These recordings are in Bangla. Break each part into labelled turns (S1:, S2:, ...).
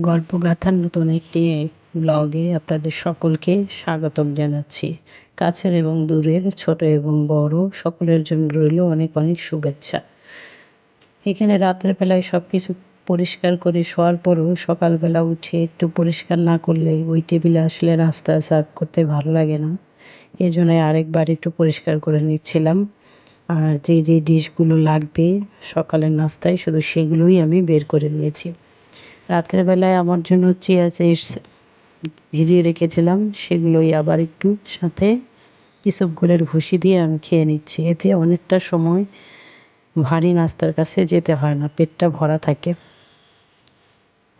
S1: গল্পগাথার নতুন একটি ব্লগে আপনাদের সকলকে স্বাগতম জানাচ্ছি। কাছের এবং দূরের, ছোট এবং বড়, সকলের জন্য রইল অনেক অনেক শুভেচ্ছা। এখানে রাতের বেলায় সব কিছু পরিষ্কার করে শোয়ার পরও সকালবেলা উঠে একটু পরিষ্কার না করলে ওই টেবিলে আসলে রাস্তা সার্ভ করতে ভালো লাগে না। এই জন্য আরেকবার একটু পরিষ্কার করে নিচ্ছিলাম। আর যে যে ডিশগুলো লাগবে সকালের নাস্তায়, শুধু সেগুলোই আমি বের করে নিয়েছি। রাতের বেলায় আমার জন্য চিয়া সিডস ভিজিয়ে রেখেছিলাম, সেগুলোই আবার একটু সাথে ইসবগুলের ভুসি দিয়ে আমি খেয়ে নিচ্ছি। এতে অনেকটা সময় ভারী নাস্তার কাছে যেতে হয় না, পেটটা ভরা থাকে।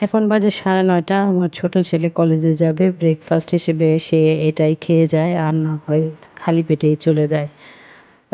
S1: এখন বাজে সাড়ে নয়টা, আমার ছোট ছেলে কলেজে যাবে ব্রেকফাস্ট হিসেবে সে এটাই খেয়ে যায়, আর না হয় খালি পেটেই চলে যায়।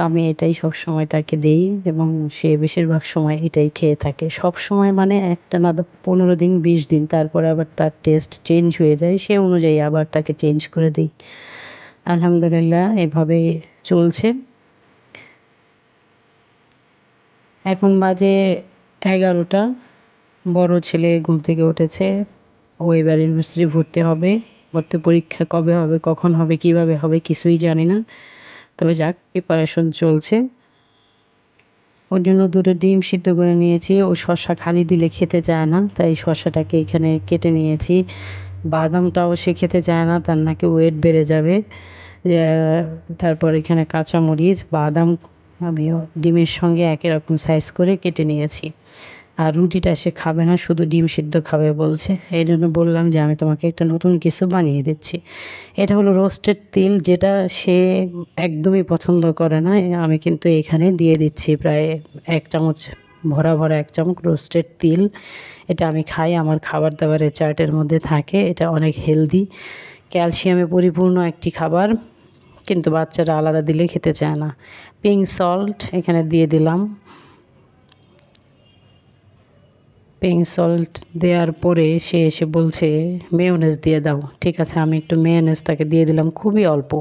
S1: আমি এটাই সব সময় তাকে দেই এবং সে বেশিরভাগ সময় এটাই খেয়ে থাকে। সব সময় মানে একটা না পনেরো দিন, বিশ দিন, তারপরে আবার তার টেস্ট চেঞ্জ হয়ে যায়। সে অনুযায়ী আবার তাকে চেঞ্জ করে দিই। আলহামদুলিল্লাহ এভাবে চলছে। এখন বাজে এগারোটা। বড় ছেলে ঘুম থেকে উঠেছে। ও এবার ইউনিভার্সিটি ভর্তি হবে। ভর্তি পরীক্ষা কবে হবে, কখন হবে, কীভাবে হবে কিছুই জানি না। তবে যাক প্রিপারেশন চলছে। ওর জন্য দুটো ডিম সিদ্ধ করে নিয়েছি। ও শসা খালি দিলে খেতে চায় না, তাই শসাটাকে এখানে কেটে নিয়েছি। বাদামটাও সে খেতে চায় না, তার নাকি ওয়েট বেড়ে যাবে। তারপর এখানে কাঁচামরিচ, বাদাম, আমিও ডিমের সঙ্গে একই রকম সাইজ করে কেটে নিয়েছি। আর রুটিটা সে খাবে না, শুধু ডিম সিদ্ধ খাবে বলছে। এই জন্য বললাম যে আমি তোমাকে একটা নতুন কিছু বানিয়ে দিচ্ছি। এটা হলো রোস্টেড তিল, যেটা সে একদমই পছন্দ করে না। আমি কিন্তু এখানে দিয়ে দিচ্ছি প্রায় এক চামচ, ভরা ভরা এক চামচ রোস্টেড তিল। এটা আমি খাই, আমার খাবার দাবারের চার্টের মধ্যে থাকে। এটা অনেক হেলদি ক্যালসিয়ামে পরিপূর্ণ একটি খাবার, কিন্তু বাচ্চারা আলাদা দিলে খেতে চায় না। পিঙ্ক সল্ট এখানে দিয়ে দিলাম। পিঙ্ক সল্ট দেওয়ার পরে সে এসে বলছে মেয়োনেজ দিয়ে দাও। ঠিক আছে, আমি একটু মেয়োনেজ তাকে দিয়ে দিলাম, খুবই অল্প।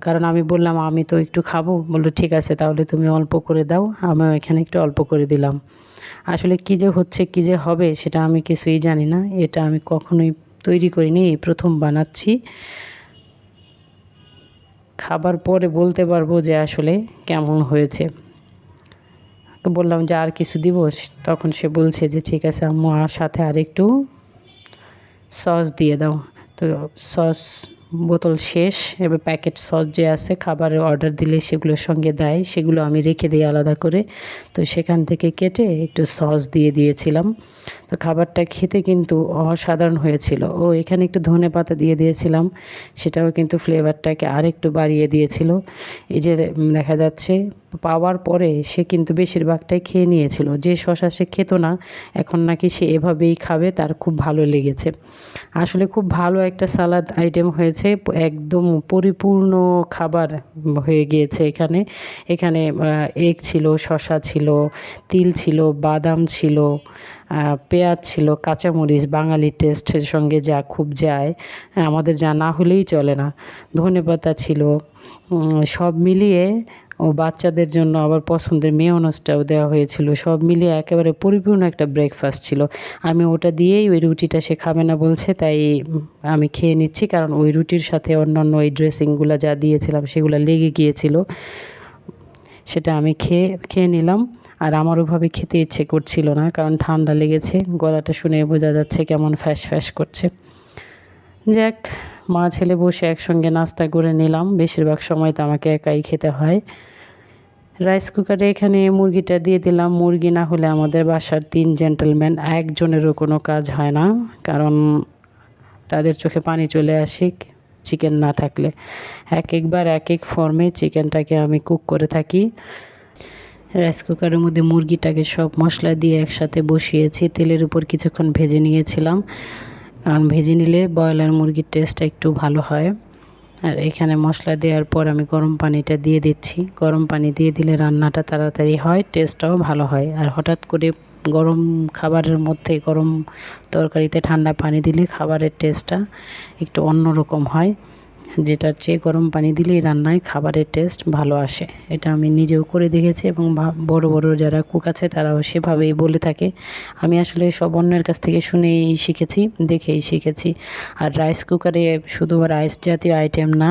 S1: কারণ আমি বললাম, আমি তো একটু খাব। বলল, ঠিক আছে, তাহলে তুমি অল্প করে দাও, আমিও এখানে একটু অল্প করে দিলাম। আসলে কী যে হচ্ছে, কী যে হবে, সেটা আমি কিছুই জানি না। এটা আমি কখনোই তৈরি করিনি, এই প্রথম বানাচ্ছি। খাবার পরে বলতে পারব যে আসলে কেমন হয়েছে। তো বললাম, যে আর কিছু দিব তখন সে বলছে যে, ঠিক আছে আম্মু, আর সাথে আর একটু সস দিয়ে দাও। তো সস বোতল শেষ, এবার প্যাকেট সস যে আছে, খাবারের অর্ডার দিলে সেগুলোর সঙ্গে দেয়, সেগুলো আমি রেখে দিই আলাদা করে। তো সেখান থেকে কেটে একটু সস দিয়ে দিয়েছিলাম। তো খাবারটা খেতে কিন্তু অসাধারণ হয়েছিল। ও এখানে একটু ধনে পাতা দিয়ে দিয়েছিলাম, সেটাও কিন্তু ফ্লেভারটাকে আর একটু বাড়িয়ে দিয়েছিল। এই যে দেখা যাচ্ছে, পাওয়ার পরে সে কিন্তু বেশিরভাগটাই খেয়ে নিয়েছিল। যে শশা সে খেত না, এখন নাকি সে এভাবেই খাবে, তার খুব ভালো লেগেছে। আসলে খুব ভালো একটা সালাদ আইটেম হয়েছে। একদম পরিপূর্ণ খাবার হয়ে গিয়েছে এখানে। এখানে এগ ছিল শশা ছিল, তিল ছিল, বাদাম ছিল পেঁয়াজ ছিল, কাঁচামরিচ, বাঙালি টেস্টের সঙ্গে যা খুব যায়, আমাদের যা না হলেই চলে না। ধনেপাতা ছিল সব মিলিয়ে ও বাচ্চাদের জন্য আবার পছন্দের মেয়নসটাও দেওয়া হয়েছিল। সব মিলিয়ে একেবারে পরিপূর্ণ একটা ব্রেকফাস্ট ছিল। আমি ওটা দিয়েই ওই রুটিটা সে খাবে না বলছে, তাই আমি খেয়ে নিচ্ছি, কারণ ওই রুটির সাথে অন্যান্য ওই ড্রেসিংগুলো যা দিয়েছিলাম সেগুলো লেগে গিয়েছিল। সেটা আমি খেয়ে খেয়ে নিলাম। আর আমার ওভাবে খেতে ইচ্ছে করছিল না, কারণ ঠান্ডা লেগেছে। গলাটা শুনে বোঝা যাচ্ছে কেমন ফ্যাস ফ্যাস করছে। যাক মা, ছেলে বসে একসঙ্গে নাস্তা করে নিলাম। বেশিরভাগ সময় তো আমাকে একাই খেতে হয়। রাইস কুকারে এখানে মুরগিটা দিয়ে দিলাম। মুরগি না হলে আমাদের বাসার তিন জেন্টেলম্যান একজনেরও কোনো কাজ হয় না, কারণ তাদের চোখে পানি চলে আসে চিকেন না থাকলে। এক একবার এক এক ফর্মে চিকেনটাকে আমি কুক করে থাকি। রাইস কুকারের মধ্যে মুরগিটাকে সব মশলা দিয়ে একসাথে বসিয়েছি। তেলের উপর কিছুক্ষণ ভেজে নিয়েছিলাম। কারণ ভেজে নিলে ব্রয়লার মুরগির টেস্টটা একটু ভালো হয়। আর এখানে মশলা দেওয়ার পর আমি গরম পানিটা দিয়ে দিচ্ছি। গরম পানি দিয়ে দিলে রান্নাটা তাড়াতাড়ি হয় টেস্টটাও ভালো হয়। আর হঠাৎ করে গরম খাবারের মধ্যে গরম তরকারিতে ঠান্ডা পানি দিলে খাবারের টেস্টটা একটু অন্যরকম হয়। যেটার চেয়ে গরম পানি দিলেই রান্নায় খাবারের টেস্ট ভালো আসে। এটা আমি নিজেও করে দেখেছি এবং বড় বড় যারা কুক আছে তারাও সেভাবেই বলে থাকে। আমি আসলে সব অন্যের কাছ থেকে শুনেই শিখেছি, দেখেই শিখেছি। আর রাইস কুকারে শুধু রাইস জাতীয় আইটেম না,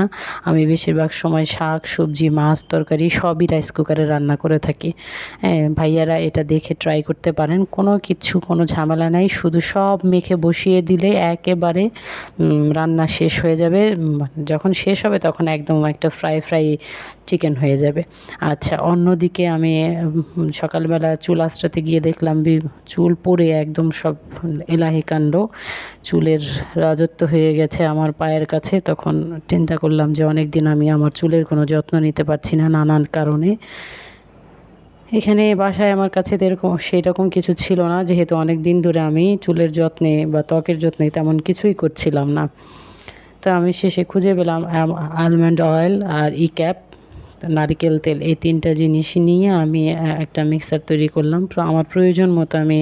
S1: আমি বেশিরভাগ সময় শাক, সবজি, মাছ, তরকারি সবই রাইস কুকারে রান্না করে থাকি। হ্যাঁ ভাইয়ারা এটা দেখে ট্রাই করতে পারেন, কোনো কিছু, কোনো ঝামেলা নাই, শুধু সব মেখে বসিয়ে দিলে একেবারে রান্না শেষ হয়ে যাবে যখন শেষ হবে তখন একদম একটা ফ্রাই ফ্রাই চিকেন হয়ে যাবে। আচ্ছা অন্যদিকে আমি সকালবেলা চুল আঁচড়াতে গিয়ে দেখলাম বি- চুল পরে একদম সব এলাহি কাণ্ড। চুলের রাজত্ব হয়ে গেছে আমার পায়ের কাছে। তখন চিন্তা করলাম যে অনেক দিন আমি আমার চুলের কোনো যত্ন নিতে পারছি না নানান কারণে। এখানে বাসায় আমার কাছে এরকম সেই রকম কিছু ছিল না। যেহেতু অনেক দিন ধরে আমি চুলের যত্নে বা ত্বকের যত্নে তেমন কিছুই করছিলাম না। তো আমি শেষে খুঁজে পেলাম আলমন্ড অয়েল আর ই ক্যাপ নারকেল তেল। এই তিনটা জিনিস নিয়ে আমি একটা মিক্সার তৈরি করলাম। আমার প্রয়োজন মতো আমি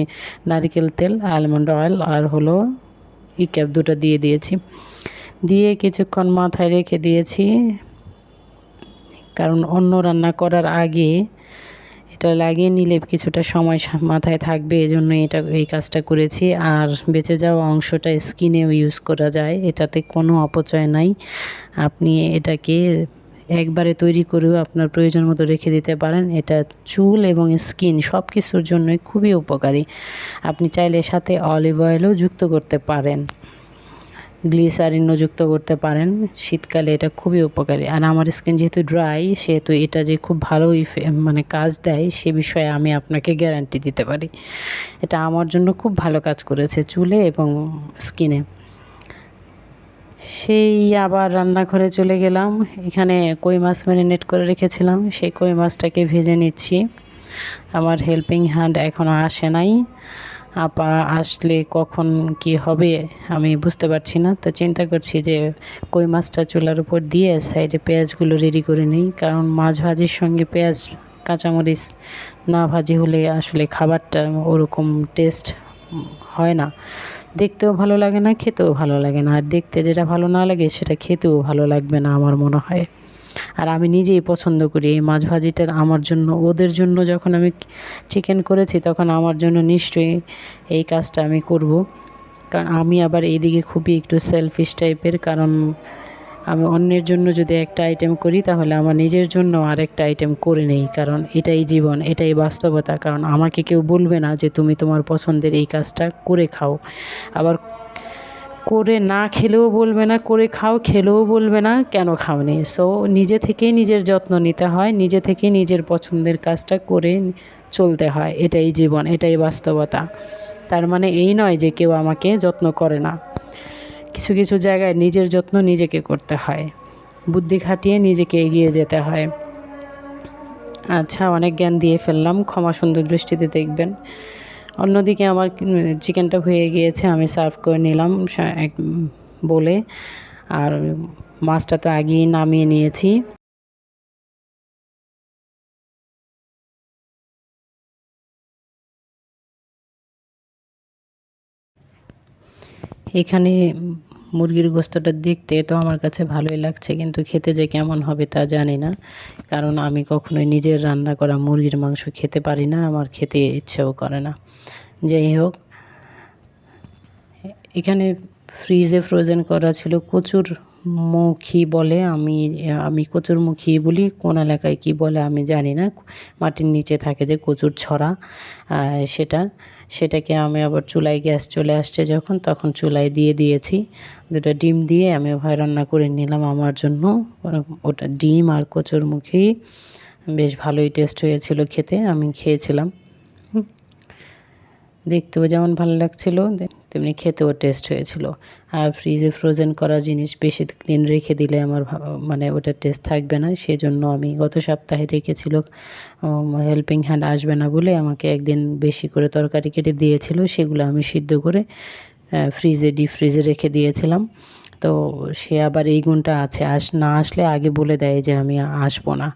S1: নারকেল তেল আলমন্ড অয়েল আর হলো ই ক্যাপ দুটো দিয়ে দিয়েছি। দিয়ে কিছুক্ষণ মাথায় রেখে দিয়েছি। কারণ অন্য রান্না করার আগে এটা লাগিয়ে নিলে কিছুটা সময় মাথায় থাকবে, এজন্য এটা, এই কাজটা করেছি। আর বেঁচে যাওয়া অংশটা স্কিনেও ইউজ করা যায়, এটাতে কোনো অপচয় নাই। আপনি এটাকে একবারে তৈরি করেও আপনার প্রয়োজন মতো রেখে দিতে পারেন। এটা চুল এবং স্কিন সব কিছুর জন্যই খুবই উপকারী। আপনি চাইলে সাথে অলিভ অয়েলও যুক্ত করতে পারেন। গ্লিসারিনও যুক্ত করতে পারেন। শীতকালে এটা খুবই উপকারী। আর আমার স্কিন যেহেতু ড্রাই, সেহেতু এটা যে খুব ভালো মানে কাজ দেয়, সে বিষয়ে আমি আপনাকে গ্যারান্টি দিতে পারি। এটা আমার জন্য খুব ভালো কাজ করেছে চুলে এবং স্কিনে। সেই আবার রান্নাঘরে চলে গেলাম। এখানে কই মাছ ম্যারিনেট করে রেখেছিলাম। সেই কই মাছটাকে ভেজে নিচ্ছি। আমার হেল্পিং হ্যান্ড এখনও আসে নাই। আপা আসলে কখন কি হবে, আমি বুঝতে পারছি না। তো চিন্তা করছি যে কই মাছটা চুলার উপর দিয়ে সাইডে পেঁয়াজগুলো রেডি করে নিই, কারণ মাছ ভাজির সঙ্গে পেঁয়াজ, কাঁচামরিচ না ভাজি হলে আসলে খাবারটা ওরকম টেস্ট হয় না। দেখতেও ভালো লাগে না, খেতেও ভালো লাগে না। আর দেখতে যেটা ভালো না লাগে, সেটা খেতেও ভালো লাগবে না, আমার মনে হয়। আর আমি নিজেই পছন্দ করি এই মাছ ভাজিটা আমার জন্য। ওদের জন্য যখন আমি চিকেন করেছি, তখন আমার জন্য নিশ্চয়ই এই কাজটা আমি করব। কারণ আমি আবার এইদিকে খুবই একটু সেলফিশ টাইপের কারণ আমি অন্যের জন্য যদি একটা আইটেম করি, তাহলে আমার নিজের জন্য আরেকটা আইটেম করে নেই। কারণ এটাই জীবন, এটাই বাস্তবতা। কারণ আমাকে কেউ বলবে না যে, তুমি তোমার পছন্দের এই কাজটা করে খাও। আবার করে না খেলেও বলবে না, করে খাও, খেলেও বলবে না, কেন খাওনি? সো নিজে থেকেই নিজের যত্ন নিতে হয়, নিজে থেকেই নিজের পছন্দের কাজটা করে চলতে হয়। এটাই জীবন, এটাই বাস্তবতা। তার মানে এই নয় যে কেউ আমাকে যত্ন করে না। কিছু কিছু জায়গায় নিজের যত্ন নিজেকে করতে হয়। বুদ্ধি খাটিয়ে নিজেকে এগিয়ে যেতে হয়। আচ্ছা অনেক জ্ঞান দিয়ে ফেললাম। ক্ষমা সুন্দর দৃষ্টিতে দেখবেন। অন্যদিকে আমার চিকেনটা হয়ে গিয়েছে, আমি সার্ভ করে নিলাম বলে। আর মাছটা তো আগেই নামিয়ে নিয়েছি। এখানে মুরগির গোস্তটা দেখতে তো আমার কাছে ভালোই লাগছে, কিন্তু খেতে যে কেমন হবে তা জানি না। কারণ আমি কখনোই নিজের রান্না করা মুরগির মাংস খেতে পারি না, আমার খেতে ইচ্ছেও করে না। যাই হোক, এখানে ফ্রিজে ফ্রোজেন করা ছিল কচুর মুখী বলে আমি আমি কচুর মুখী বলি, কোন এলাকায় কি বলে আমি জানি না। মাটির নিচে থাকে যে কচুর ছড়া সেটা, সেটাকে আমি আবার চুলায় গ্যাস চলে আসছে যখন, তখন চুলায় দিয়ে দিয়েছি। দুটো ডিম দিয়ে আমি ওভাবে রান্না করে নিলাম আমার জন্য। ওটা ডিম আর কচুর মুখী, বেশ ভালোই টেস্ট হয়েছিল খেতে, আমি খেয়েছিলাম। দেখতেও যেমন ভালো লাগছিল তেমনি খেতেও টেস্ট হয়েছিল। আর ফ্রিজে ফ্রোজেন করা জিনিস বেশি দিন রেখে দিলে আমার মানে ওটা টেস্ট থাকবে না, সেজন্য আমি গত সপ্তাহে রেখেছিল হেল্পিং হ্যান্ড আসবে না বলে আমাকে একদিন বেশি করে তরকারি কেটে দিয়েছিল, সেগুলো আমি সিদ্ধ করে ফ্রিজে ডিপ ফ্রিজে রেখে দিয়েছিলাম। তো সে আবার এই গুণটা আছে। আস, না আসলে আগে বলে দেয় যে আমি আসব না।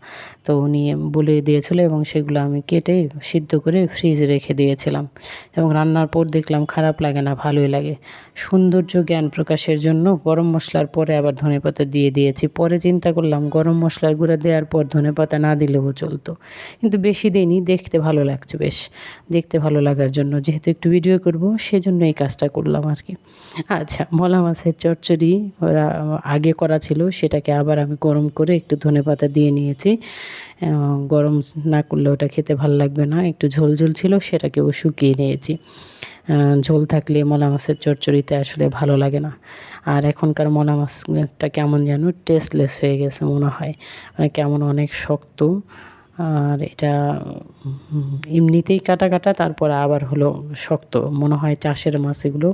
S1: তো উনি বলে দিয়েছিল এবং সেগুলো আমি কেটে সিদ্ধ করে ফ্রিজে রেখে দিয়েছিলাম। এবং রান্নার পর দেখলাম খারাপ লাগে না, ভালোই লাগে। সৌন্দর্য জ্ঞান প্রকাশের জন্য গরম মশলার পরে আবার ধনেপাতা দিয়ে দিয়েছি। পরে চিন্তা করলাম গরম মশলার গুঁড়া দেওয়ার পর ধনেপাতা না দিলেও চলতো। কিন্তু বেশি দিনই দেখতে ভালো লাগছে বেশ। দেখতে ভালো লাগার জন্য যেহেতু একটু ভিডিও করব, সেজন্য এই কাজটা করলাম আর কি। আচ্ছা মলা মাছের চচ্চড়ি ওরা আগে করা ছিল, সেটাকে আবার আমি গরম করে একটু ধনেপাতা দিয়ে নিয়েছি। গরম না করলে ওটা খেতে ভালো লাগবে না, একটু ঝোল ঝোল ছিল, সেটাকেও শুকিয়ে নিয়েছি। ঝোল থাকলে মলা মাছের চচ্চড়িতে আসলে ভালো লাগে না। আর এখনকার মলা মাছটা কেমন যেন টেস্টলেস হয়ে গেছে মনে হয়। মানে কেমন অনেক শক্ত আর এটা এমনিতেই কাটা কাটা, তারপরে আবার হলো শক্ত। মনে হয় চাষের মাছ এগুলো,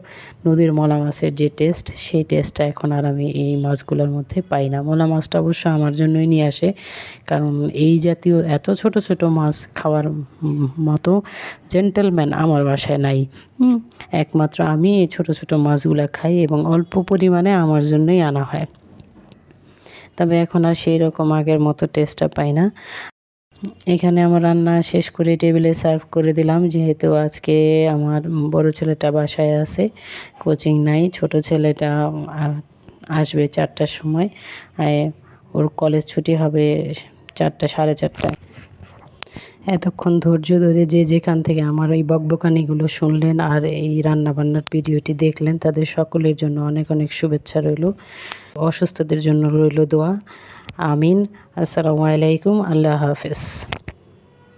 S1: নদীর মলা মাছের যে টেস্ট সেই টেস্টটা এখন আর আমি এই মাছগুলোর মধ্যে পাই না। মলা মাছটা অবশ্য আমার জন্যই নিয়ে আসে, কারণ এই জাতীয় এত ছোট ছোট মাছ খাওয়ার মতো জেন্টেলম্যান আমার বাসায় নাই। একমাত্র আমি এই ছোট ছোট মাছগুলো খাই এবং অল্প পরিমাণে আমার জন্যই আনা হয়। তবে এখন আর সেই রকম আগের মতো টেস্টটা পাই না। এখানে আমার রান্না শেষ করে টেবিলে সার্ভ করে দিলাম। যেহেতু আজকে আমার বড় ছেলেটা বাসায় আছে, কোচিং নাই, ছোট ছেলেটা আসবে চারটার সময়। ওর কলেজ ছুটি হবে চারটা, সাড়ে চারটায়। এতক্ষণ ধৈর্য ধরে যে যেখান থেকে আমার এই বকবকানিগুলো শুনলেন আর এই রান্নাবান্নার ভিডিওটি দেখলেন, তাদের সকলের জন্য অনেক অনেক শুভেচ্ছা রইল। অসুস্থদের জন্য রইল দোয়া। আমিন। আসসালামু আলাইকুম। আল্লাহ হাফেজ।